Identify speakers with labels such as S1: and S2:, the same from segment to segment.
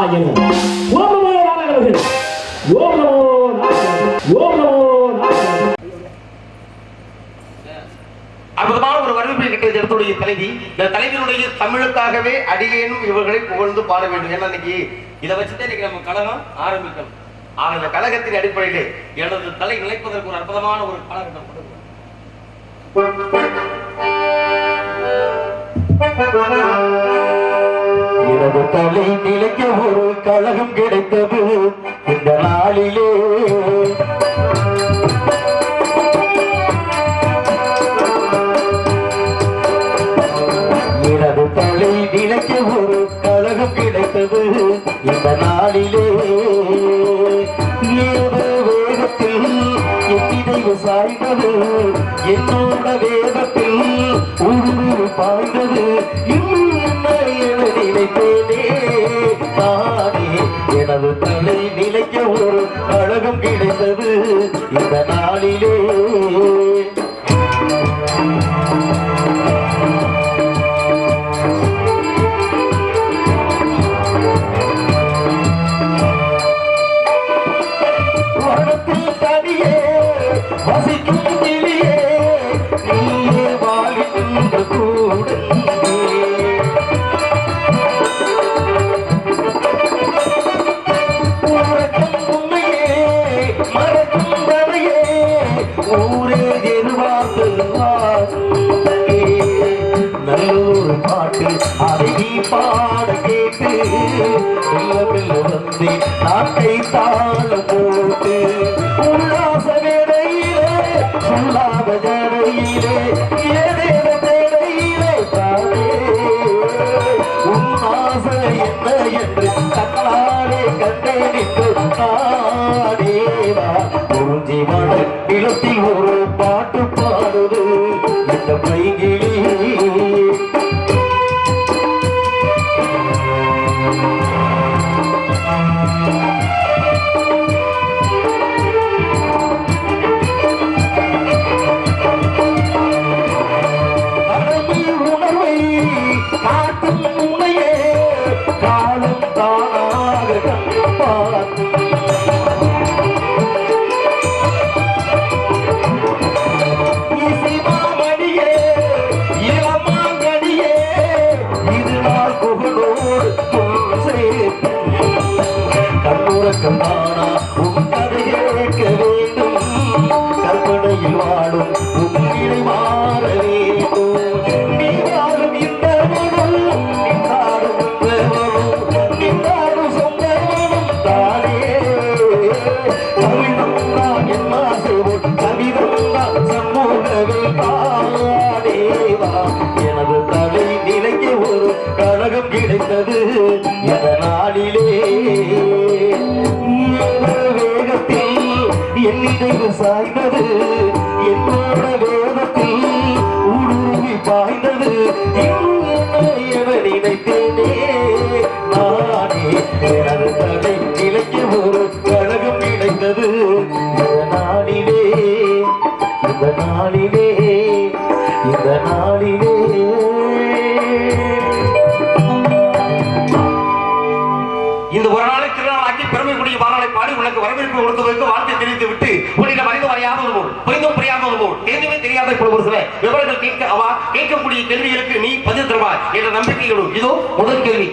S1: நாராயண ஓம் நமோ ஓம் நமோ நாராயண ஓம் நமோ நாராயண
S2: அற்புதமான ஒரு வரவேற்பை இடத்துடைய தலைவி இந்த தலைவியினுடைய தமிழுக்காகவே அடியேனும் இவர்களை புகழ்ந்து பாட வேண்டும். ஏன்னா இன்னைக்கு இதை வச்சுதான் இன்னைக்கு நம்ம கழகம் ஆரம்பிக்கணும். ஆக இந்த கழகத்தின் அடிப்படையிலே எனது தலை நிலைப்பதற்கு ஒரு அற்புதமான ஒரு காலகட்டம் கொடுக்கும்
S3: எனது தலை நிலைக்க ஒரு கழகம் கிடைத்தது இந்த நாளிலே. எனது தலை நிலைக்க ஒரு கழகம் கிடைத்தது இந்த நாளிலே. ஏதோ வேகத்தில் எத்தினை சாய்ந்தது என்னோட வேகத்தில் உருவு பாய்ந்தது இன்னும் என்ன என நினைத்தேனே எனது தலை நிலைக்க ஒரு அழகும் கிடைத்தது இந்த நாளிலே. கேட்டு மெல்ல மெல்ல நாட்டை தாழ போட்டு உல்லாச வேடையிலே சொல்லாத ஜடையிலே ஏதேத தேடையிலே தானே. உன் ஆசை என்ன என்று கண்ணாலே கண்டேன் என் சாய்ந்தது. என்னோட வேதத்தில் ஊடுருவி பாய்ந்தது. இன்னும் நினைத்தேனே. நானே எனது தலை ஒரு கழகம் இந்த நாளிலே இந்த நாளிலே இந்த நாளிலே.
S2: இந்த ஒரு நாளை திருநாளாக்கி பெருமைக்குரிய வாராளை பாடி உனக்கு வரவேற்பு கொடுத்ததற்கு வார்த்தை தெரிவித்து விட்டு உன்னிடம் அறிந்து வரையாதது போல் புரிந்தும் புரியாதது போல். தெரிந்துமே தெரியாத இப்பொழுது ஒரு சில விவரங்கள் கேட்க அவா கேட்கக்கூடிய கேள்விகளுக்கு நீ பதில் தருவாய் என்ற நம்பிக்கையோடு. இதோ முதல் கேள்வி.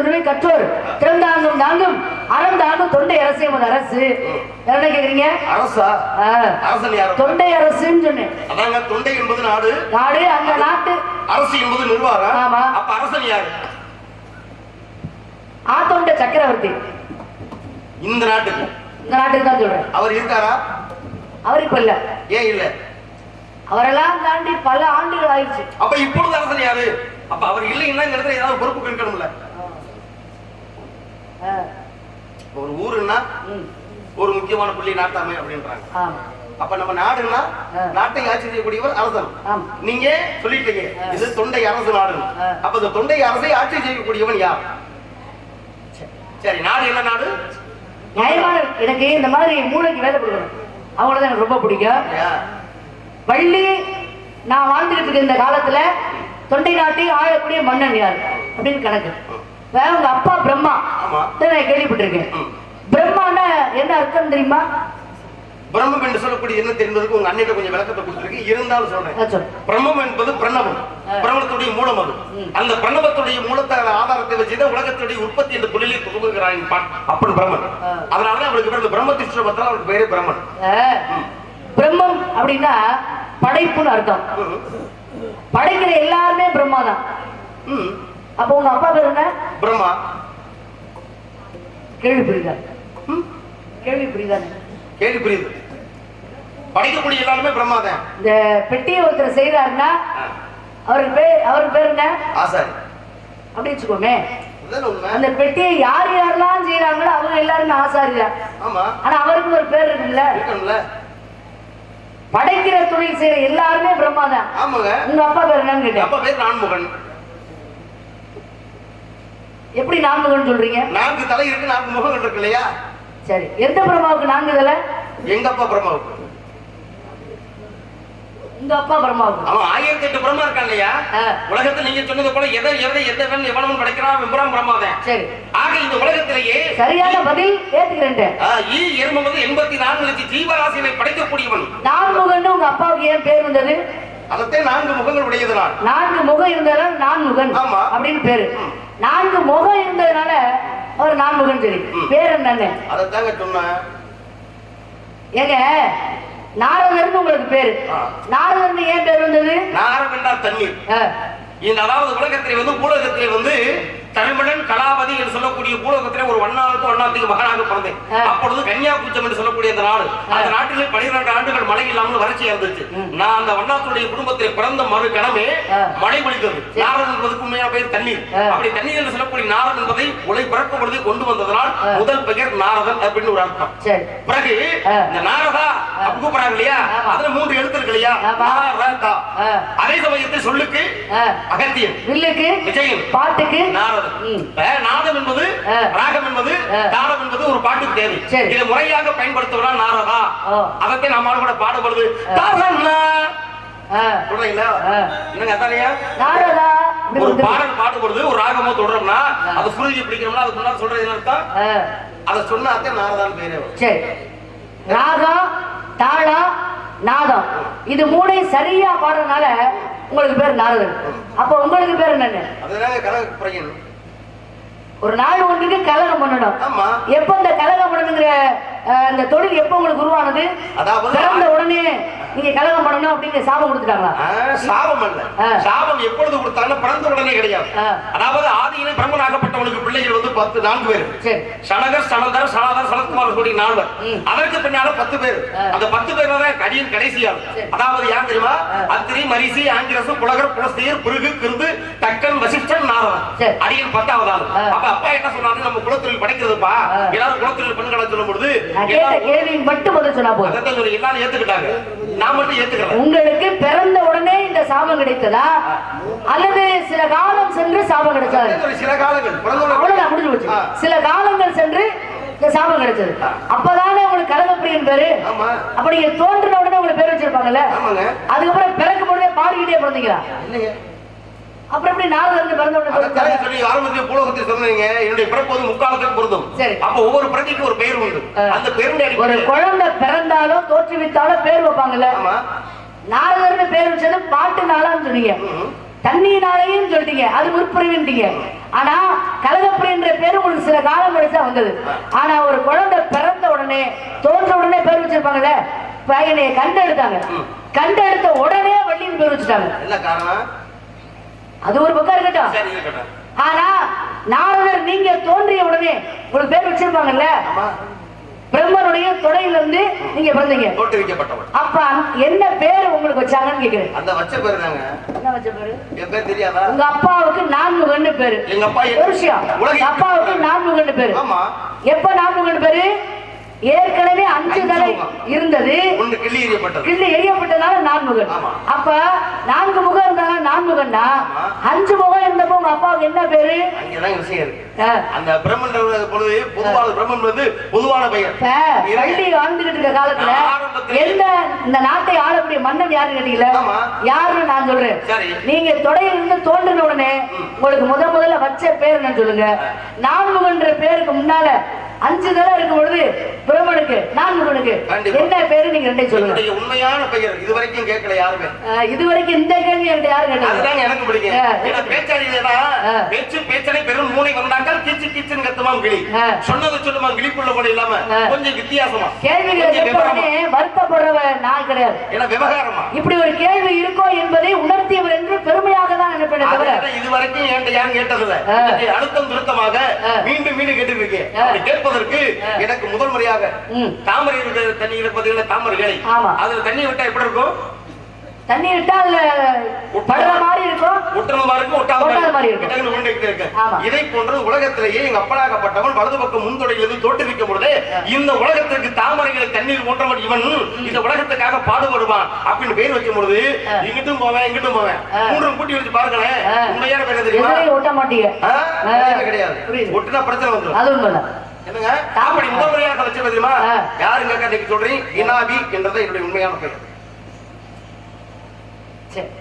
S4: தோன்றுமே கற்றோர். திறந்தாங்கும் தாங்கும் அறம் தாங்கும் தொண்டை அரசு எமது அரசு. என்ன கேக்குறீங்க?
S2: அரசா?
S4: ஆ,
S2: அரசன் யார்?
S4: தொண்டை அரசுன்னு சொன்னேன்.
S2: அதாங்க தொண்டை என்பது நாடு.
S4: நாடு அந்த நாட்டு.
S2: அரசு என்பது நிர்வாகம்.
S4: ஆமா.
S2: அப்ப அரசன் யாரு?
S4: ஆத்தொண்ட சக்கரவர்த்தி.
S2: இந்த நாட்டுக்கு.
S4: இந்த நாட்டுக்கு தான் சொல்றேன்.
S2: அவர் இருக்காரா?
S4: அவர் இப்ப இல்ல.
S2: ஏன் இல்ல?
S4: அவரெல்லாம் தாண்டி பல ஆண்டுகள் ஆயிடுச்சு.
S2: அப்ப இப்பொழுது அரசன் யாரு? அப்ப அவர் இல்லைன்னா இந்த இடத்துல ஏதாவது பொறுப்பு இருக்கணும்ல
S4: ஆ,
S2: ஒரு ஊருன்னா ஒரு முக்கியமான புள்ளி நாட்டாமை அப்படின்றாங்க. அப்ப நம்ம நாடுன்னா
S4: ஆ.
S2: நாட்டை ஆட்சி செய்யக்கூடியவர் அரசன் நீங்க சொல்லிட்டீங்க. இது தொண்டை அரசு நாடு. அப்ப இந்த தொண்டை அரசை ஆட்சி செய்யக்கூடியவன் யார்? சரி. நாடு என்ன நாடு?
S4: நியாயமான எனக்கு இந்த மாதிரி மூளைக்கு வேலை கொடுக்கணும். அவங்கள எனக்கு ரொம்ப பிடிக்கும்? வள்ளி நான் வாழ்ந்துகிட்டு இருக்க இந்த காலத்துல தொண்டை நாட்டை ஆளக்கூடிய மன்னன் யார்? அப்படின்னு கணக்கு. உங்க அப்பா பிரம்மா. நான் கேள்விப்பட்டிருக்கேன்.
S2: ம்.
S4: பிரம்மான்னா என்ன அர்த்தம் தெரியுமா?
S2: பிரம்மம் என்று சொல்லக்கூடிய என்ன என்பதற்கு உங்க அண்ணன் கொஞ்சம் விளக்கத்தை கொடுத்துருக்கு இருந்தாலும் சொல்றேன். பிரம்மம் என்பது பிரணவம். பிரணவத்துடைய மூலம் அது. அந்த பிரணவத்துடைய மூலத்தை ஆதாரத்தை வச்சுதான் உலகத்துடைய உற்பத்தி என்ற தொழிலை துவங்குகிறான் அப்பன் பிரம்மன். அதனாலதான் அவருக்கு பேர் பிரம்ம திருஷ்டபத்தில் அவருக்கு பேரே பிரம்மன்.
S4: பிரம்மம் அப்படின்னா படைப்புன்னு அர்த்தம். படைக்கிற எல்லாருமே பிரம்மா தான். அப்போ உங்க அப்பா பேர் என்ன?
S2: பிரம்மா.
S4: கேள்வி புரியுதா. கேள்வி புரியுதா?
S2: கேள்வி புரியுது. படைக்கக்கூடிய எல்லாருமே பிரம்மா தான்.
S4: இந்த பெட்டியை ஒருத்தர் செய்யறாருன்னா அவருக்கு பேர் அவருக்கு பேர் என்ன?
S2: ஆசாரி.
S4: அப்படி வச்சுக்கோமே. அந்த பெட்டியை யார் யாரெல்லாம் செய்யறாங்களோ அவங்க எல்லாருமே ஆசாரியா ஆனா அவருக்கு ஒரு பேர் இருக்குல்ல படைக்கிற தொழில் செய்யற எல்லாருமே பிரம்மா தான்.
S2: ஆமாங்க.
S4: உங்க அப்பா பேர் என்னன்னு கேட்டேன்.
S2: அப்பா பேர் நான்முகன்
S4: எப்படி நான்குகள்னு சொல்றீங்க?
S2: நான்கு தலை இருக்கு நான்கு முகங்கள் இருக்கு இல்லையா?
S4: சரி. எந்த பிரம்மாவுக்கு நான்கு தலை?
S2: எங்க அப்பா பிரம்மாவுக்கு.
S4: உங்க அப்பா பிரம்மாவுக்கு.
S2: அவன் ஆயிரத்தி எட்டு பிரம்மா இருக்கான் இல்லையா. உலகத்துல நீங்க சொன்னது போல எதை எதை எதவன் எவனவன் படைக்கிறான் விபரம் பிரம்மாதன்
S4: சரி.
S2: ஆக இந்த உலகத்திலேயே
S4: சரியான பதில் ஏத்துக்கிறேன்
S2: ஈ வந்து எண்பத்தி நான்கு லட்சம் ஜீவராசிகளை படைக்கக்கூடியவன்.
S4: நான்முகன் உங்க அப்பாவுக்கு ஏன் பேர் வந்தது?
S2: அதத்தே நான்கு முகங்கள் உடையது நான்
S4: நான்கு முகம் இருந்ததால நான்முகன்
S2: ஆமா.
S4: அப்படின்னு பேரு. நான்கு முகம் இருந்ததுனால அவர் நான்முகன் சரி பேர் என்னன்னு
S2: அதைத்தாங்க சொன்னேன்
S4: ஏங்க நாரதர்னு உங்களுக்கு பேரு. நாரதர்னு ஏன் பேர் வந்தது?
S2: நாரம் என்றால் தண்ணீர். அதாவது உலகத்திலே வந்து பூலகத்திலே வந்து தமிழன் கலாபதி என்று சொல்லக்கூடிய பூலகத்திலே ஒரு வண்ணாவுக்கு வண்ணாத்துக்கு மகனாக பிறந்தேன். அப்பொழுது கன்னியாகுச்சம் என்று சொல்லக்கூடிய அந்த நாடு. அந்த நாட்டிலே பனிரெண்டு ஆண்டுகள் மழை இல்லாமல் வறட்சியா இருந்துச்சு நான் அந்த வண்ணாத்துடைய குடும்பத்தில் பிறந்த மறு கணமே. மழை பொழித்தது நாரன் என்பதுக்கு உண்மையான பெயர் தண்ணீர். அப்படி தண்ணீர் என்று சொல்லக்கூடிய நாரன் என்பதை உலை பிறக்கும் பொழுது கொண்டு வந்ததனால். முதல் பெயர் நாரதன் அப்படின்னு ஒரு அர்த்தம். பிறகு. இந்த நாரதா கூப்பிடுறாங்க இல்லையா. அதுல மூன்று எழுத்து இருக்கு இல்லையா. அதே சமயத்தில் சொல்லுக்கு
S4: ஆ,
S2: அகத்தியன்.
S4: வில்லுக்கு
S2: விஜயன்.
S4: பாட்டுக்கு
S2: நாரதன்.
S4: ம்.
S2: இப்ப நாதம் என்பது. ராகம் என்பது
S4: ஆ.
S2: தாளம் என்பது ஒரு பாட்டுக்கு தேவை. இதை முறையாக பயன்படுத்துவதா நாரதா. அதத்தை நம்மால் கூட
S4: அப்படி
S2: ஒரு. பாடல் பாடுபடுது ஒரு ராகமோ தொடரோம்னா. அது சுருதி பிடிக்கிறோம்னா அதுக்கு முன்னாடி சொல்றது என்ன அர்த்தம்? அதை சொன்னாத்தே நாரதான் பேரே
S4: சரி. ராகம் தாளம் நாதம் இது மூணையும் சரியா பாடுறதுனால உங்களுக்கு பேர் நாரதன். அப்ப உங்களுக்கு பேர் என்னன்னு? ஒரு நாள் ஒன்றுக்கு கலகம் பண்ணணும். எப்ப இந்த கலகம் பண்ணணுங்கிற அஹ், இந்த தொழில் எப்ப உங்களுக்கு உருவானது பிறந்த உடனே நீங்க கலகம் பண்ணணும் அப்படிங்கிற சாபம் கொடுத்துட்டாங்களா
S2: சாபம் அல்ல. சாபம் எப்பொழுது கொடுத்தாலும் பிறந்த உடனே கிடையாது. அதாவது ஆதியிலே பிரம்மனாகப்பட்டவனுக்கு பிள்ளைகள் வந்து பத்து நான்கு பேர் சனகர் சனந்தர் சனாதர் சனத்குமார் கூடிய நால்வர். அதற்கு பின்னால பத்து பேர். அந்த பத்து பேர் தான் கடியின் கடைசியால். அதாவது யார் தெரியுமா. அத்திரி மரிசி ஆங்கிரசு புலகர் புலஸ்தியர் பிருகு கிருந்து டக்கன் வசிஷ்டன் நாரதன்
S4: சரி.
S2: அடியின் பத்தாவது ஆள். அப்ப அப்பா என்ன சொன்னாரு நம்ம குலத்தொழில் படைக்கிறதுப்பா. எல்லாரும் குலத்தொழில் பெண்களை சொல்லும் பொழுது
S4: நான் கேட்ட கேள்விக்கு மட்டும் பதில் சொன்னா போதும்.
S2: அதைத்தான் சொல்லி எல்லாரும் ஏத்துக்கிட்டாங்க. நான் மட்டும் ஏத்துக்கல.
S4: உங்களுக்கு பிறந்த உடனே இந்த சாபம் கிடைத்ததா? அல்லது சில காலம் சென்று சாபம் கிடைச்சதா?
S2: சில காலங்கள். பிறந்த உடனே-
S4: அவ்வளவுதான் முடிஞ்சு போச்சு.
S2: ஆ.
S4: சில காலங்கள் சென்று இந்த சாபம் கிடைச்சது. அப்பதானே உங்களுக்கு கலகப்பிரியன் பேரு?
S2: ஆமா.
S4: அப்ப நீங்க தோன்றின உடனே உங்களுக்கு பேர் வச்சிருப்பாங்கல்ல?
S2: ஆமாங்க.
S4: அதுக்கப்புறம் பிறக்கும் பொழுதே பாடிக்கிட்டே பிறந்தீங்களா? அப்புறம் எப்படி நாலு பிறந்த உடனே?
S2: சொல்லி ஆரம்பத்தில் பூலகத்தில் சொன்னீங்க என்னுடைய பிறப்பு வந்து முக்காலத்துக்கு பொருந்தும்.
S4: சரி.
S2: அப்ப ஒவ்வொரு பிரதிக்கு ஒரு பெயர் உண்டு. அந்த பெயருடைய
S4: ஒரு குழந்தை பிறந்தாலும் தோற்றுவித்தாலும் பேர் வைப்பாங்கல்ல. நாரதர்னு பேர் வச்சது பாட்டுனாலான்னு சொன்னீங்க.
S2: ம்ம்.
S4: தண்ணியினாலையும் சொல்லிட்டீங்க. அது முற்பிரிவுன்றீங்க ஆனா கலகப்படி என்ற பேரு உங்களுக்கு சில காலம் கழிச்சு வந்தது. ஆனா ஒரு குழந்தை பிறந்த உடனே தோன்ற உடனே பேர் வச்சிருப்பாங்கல்ல பையனைய கண்டு எடுத்தாங்க கண்டு எடுத்த உடனே வள்ளின்னு பேர் வச்சுட்டாங்க.
S2: என்ன காரணம்?
S4: அது ஒரு பக்கம் இருக்கட்டும். ஆனா நாரதர் நீங்க தோன்றிய உடனே உங்களுக்கு பேர் வச்சிருப்பாங்கல்ல? பிரம்மனுடைய தொடையிலிருந்து நீங்க பிறந்தீங்க.
S2: தோற்றுவிக்கப்பட்டவள்
S4: அப்ப என்ன பேரு உங்களுக்கு வச்சாங்கன்னு கேக்குறேன்.
S2: அந்த வச்ச பேரு தாங்க.
S4: என்ன வச்ச பேரு?
S2: என் பேர் தெரியாதா?
S4: உங்க அப்பாவுக்கு நான்முகன்னு பேரு.
S2: எங்க அப்பா
S4: ஒரு விஷயம்.
S2: உலகை-
S4: அப்பாவுக்கு நான்முகன்னு பேரு.
S2: ஆமா.
S4: எப்ப நான்முகன்னு பேரு? ஏற்கனவே அஞ்சு தலை. இருந்தது.
S2: கிள்ளி எறியப்பட்டது.
S4: கிள்ளி நான்முகன்.
S2: ஆமா.
S4: அப்ப நான்கு முகம்
S2: ஆமா.
S4: அஞ்சு முகம் இருந்தப்போ உங்க அப்பாவுக்கு என்ன பேரு?
S2: அங்கதான் விஷயம் இருக்கு.
S4: ஆ.
S2: அந்த பிரம்மன் பொழுது பொதுவான பிரம்மன் வந்து பொதுவான பெயர்
S4: இப்ப வள்ளி வாழ்ந்துகிட்டு இருக்க காலத்துல எந்த இந்த நாட்டை ஆளக்கூடிய மன்னன் யாருன்னு கேட்டீங்களா. யாருன்னு நான் சொல்றேன். நீங்க தொடையில இருந்து தோன்றின உடனே உங்களுக்கு முத முதல்ல வச்ச பேர் என்ன சொல்லுங்க. நான்முகன்ற பேருக்கு முன்னால அஞ்சு தடவை இருக்கும் பொழுது பிரம்மனுக்கு நான்முகனுக்கு. என்ன பேரு நீங்க ரெண்டே சொல்லுங்க
S2: உண்மையான பெயர் இது வரைக்கும் கேட்கல யாருமே
S4: இது வரைக்கும் இந்த கேள்வி என்கிட்ட யாரு கேட்டாங்க
S2: அதுதாங்க எனக்கு பிடிக்கும் பேச்சாளிகளா. பேச்சு பேச்சனை பெரும் மூளை வந்தாக்கள் கீச்சு கீச்சுன்னு கத்துமாம் கிளி. சொன்னது சொல்லுமா கிளிப்புள்ள போல இல்லாம. கொஞ்சம் வித்தியாசமா
S4: கேள்விகளை
S2: கொஞ்சம்
S4: கேட்ட
S2: விவரமா.
S4: உடனே வருத்தப்படுறவ நான் கிடையாது
S2: ஏன்னா விவகாரமா
S4: இப்படி ஒரு கேள்வி இருக்கோ என்பதை
S2: இது வரைக்கும் என்கிட்ட யாரும் கேட்டதில்ல அழுத்தம் திருத்தமாக. மீண்டும் மீண்டும் கேட்டு இருக்கேன்
S4: ஆ.
S2: அப்படி கேட்பதற்கு எனக்கு முதல் முறையாக. தாமரை தண்ணி இருப்பதில்லை தாமரை
S4: ஆமா.
S2: அதுல தண்ணி விட்டா எப்படி இருக்கும்
S4: தண்ணி விட்டா அதுல படுற மாதிரி இருக்கும்
S2: ஒட்டுறதுமா இருக்கும் ஒட்டாத
S4: மாதிரி
S2: மாதிரி
S4: இருக்கும்.
S2: உருண்டைக்கிட்டே இருக்கு. இதை போன்று உலகத்திலேயே எங்க அப்பனாகப்பட்டவன் வலது பக்கம் முன்தொடையிலிருந்து தோற்றுவிக்கும் பொழுது இந்த உலகத்திற்கு தாமரைகளை தண்ணீர் ஊற்றவன் இவன் இந்த உலகத்துக்காக பாடுபடுவான் அப்படின்னு பேர் வைக்கும் பொழுது இங்கிட்டும் போவேன் இங்கிட்டும் போவேன்.
S4: ஆ.
S2: மூன்றும் கூட்டி வச்சு பாருங்களேன். உண்மையான பேர் தெரியுமா?
S4: ஓட்ட மாட்டீங்க.
S2: கிடையாது. ஒட்டுனா பிரச்சனை வந்துடும்
S4: அது உண்மைதான்.
S2: என்னங்க? அப்படி முதல் முறையாக வச்சு தெரியுமா. யாருங்க சொல்றீங்க? இனாபி என்றதை என்னுடைய உண்மையான பெயர்.
S4: சரி